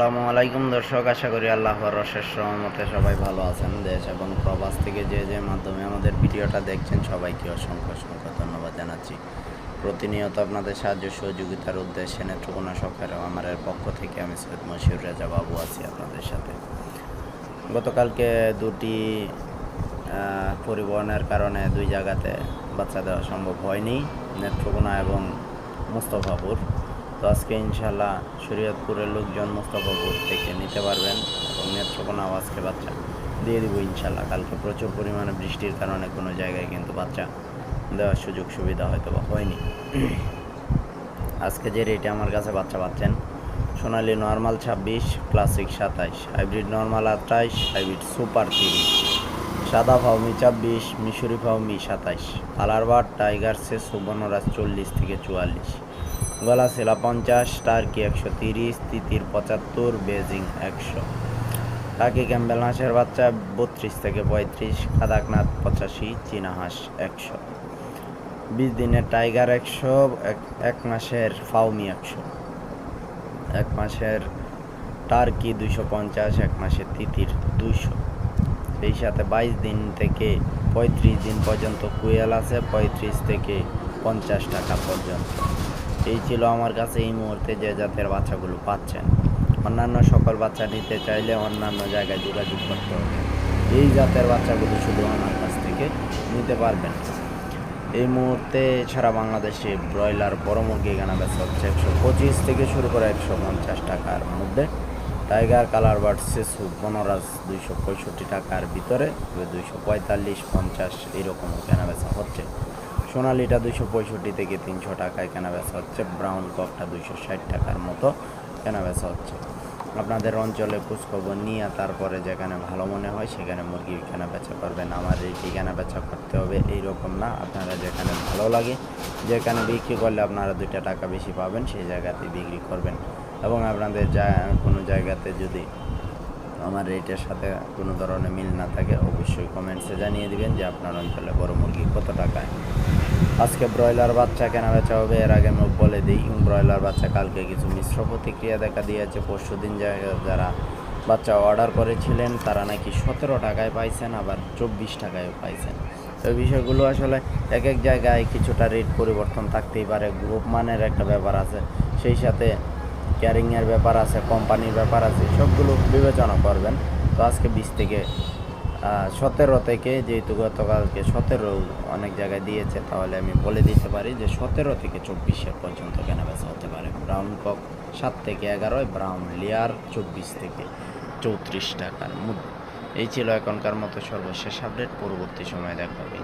আসসালামু আলাইকুম দর্শক, আশা করি আল্লাহর অশেষ রহমতে সবাই ভালো আছেন। দেশ এবং প্রবাস থেকে যে যে মাধ্যমে আমাদের ভিডিওটা দেখছেন, সবাইকে অসংখ্য অসংখ্য ধন্যবাদ জানাচ্ছি। প্রতিনিয়ত আপনাদের সাহায্য, সহযোগিতার উদ্দেশ্যে নেত্রকোনা সরকার আমাদের পক্ষ থেকে আমি সৈয়দ মশিউর রেজা বাবু আছি আপনাদের সাথে। গতকালকে দুটি পরিবহনের কারণে দুই জায়গাতে বাচ্চা দেওয়া সম্ভব হয়নি, নেত্রকোনা এবং মুস্তফাপুর। তো আজকে ইনশাল্লাহ শরীয়তপুরের লোকজন মুস্তফাপুর থেকে নিতে পারবেন এবং নেত্রকোনাও আজকে বাচ্চা দিয়ে দিব ইনশাল্লাহ কালকে প্রচুর পরিমাণে বৃষ্টির কারণে কোনো জায়গায় কিন্তু বাচ্চা দেওয়ার সুযোগ সুবিধা হয়তো বা হয়নি। আজকে যে রেটে আমার কাছে বাচ্চা পাচ্ছেন, সোনালি নর্মাল ছাব্বিশ ক্লাসিক সাতাইশ হাইব্রিড নর্মাল আঠাইশ হাইব্রিড সুপার তিরিশ, সাদা ফাউমি ছাব্বিশ মিশরি ফাউমি সাতাইশ কালারবার টাইগার সে সুবর্ণরাজ চল্লিশ থেকে চুয়াল্লিশ গলা সেলা পঞ্চাশ টার্কি একশো তিরিশ, তিতির পঁচাত্তর, বেজিং একশো। টাকি ক্যাম্বেল হাঁসের বাচ্চা বত্রিশ থেকে পঁয়ত্রিশ কাদাকনাথ পঁচাশি, চীনা হাঁস একশো। বিশ দিনের টাইগার একশো, এক মাসের ফাউমি একশো। এক মাসের টার্কি দুইশো পঞ্চাশ, এক মাসের তিতির দুইশো। সেই সাথে বাইশ দিন থেকে পঁয়ত্রিশ দিন পর্যন্ত কুয়েল আছে, পঁয়ত্রিশ থেকে পঞ্চাশ টাকা পর্যন্ত। এই ছিল আমার কাছে এই মুহূর্তে যে জাতের বাচ্চাগুলো পাচ্ছেন। অন্যান্য সকল বাচ্চা নিতে চাইলে অন্যান্য জায়গায় যোগাযোগ করতে হবে। এই জাতের বাচ্চাগুলো শুধু আমার কাছ থেকে নিতে পারবেন। এই মুহূর্তে সারা বাংলাদেশে ব্রয়লার, বড় মুরগি কেনা বেচা হচ্ছে একশো পঁচিশ থেকে শুরু করে একশো পঞ্চাশ টাকার মধ্যে। টাইগার কালার বার্ড সেসু, বনরাজ দুইশো পঁয়ষট্টি টাকার ভিতরে, দুইশো পঁয়তাল্লিশ, পঞ্চাশ এরকম কেনা বেচা হচ্ছে। সোনালিটা দুইশো পঁয়ষট্টি থেকে তিনশো টাকায় কেনা বেচা হচ্ছে ব্রাউন ককটা দুইশো ষাট টাকার মতো কেনা বেচা হচ্ছে। আপনাদের অঞ্চলে খোঁজখবর নিয়ে তারপরে যেখানে ভালো মনে হয় সেখানে মুরগি কেনা বেচা করবেন। আমার এই কেনা বেচা করতে হবে এই রকম না, আপনারা যেখানে ভালো লাগে, যেখানে বিক্রি করলে আপনারা দুইটা টাকা বেশি পাবেন, সেই জায়গাতে বিক্রি করবেন। এবং আপনাদের যা কোনো জায়গাতে যদি আমার রেটের সাথে কোনো ধরনের মিল না থাকে, অবশ্যই কমেন্টসে জানিয়ে দিবেন যে আপনার অঞ্চলে বড় মুরগি কত টাকায়। আজকে ব্রয়লার বাচ্চা কেনা বেচা হবে, এর আগে আমি বলে দিই ব্রয়লার বাচ্চা কালকে কিছু মিশ্র প্রতিক্রিয়া দেখা দিয়েছে। পরশু দিন যারা বাচ্চা অর্ডার করেছিলেন, তারা নাকি সতেরো টাকায় পাইছেন, আবার চব্বিশ টাকায় পাইছেন। তো এই বিষয়গুলো আসলে এক এক জায়গায় কিছুটা রেট পরিবর্তন থাকতেই পারে। গ্রুপ মানের একটা ব্যাপার আছে। সেই সাথে ক্যারিংয়ের ব্যাপার আছে, কোম্পানির ব্যাপার আছে, সবগুলো বিবেচনা করবেন। তো আজকে বিশ থেকে সতেরো থেকে যেহেতু গতকালকে সতেরো অনেক জায়গায় দিয়েছে, তাহলে আমি বলে দিতে পারি যে সতেরো থেকে চব্বিশের পর্যন্ত কেনাবেচা হতে পারে। ব্রাউন কক সাত থেকে এগারোয় ব্রাউন লেয়ার চব্বিশ থেকে চৌত্রিশ টাকার মধ্যে। এই ছিল এখনকার মতো সর্বশেষ আপডেট, পরবর্তী সময় দেখা হবে।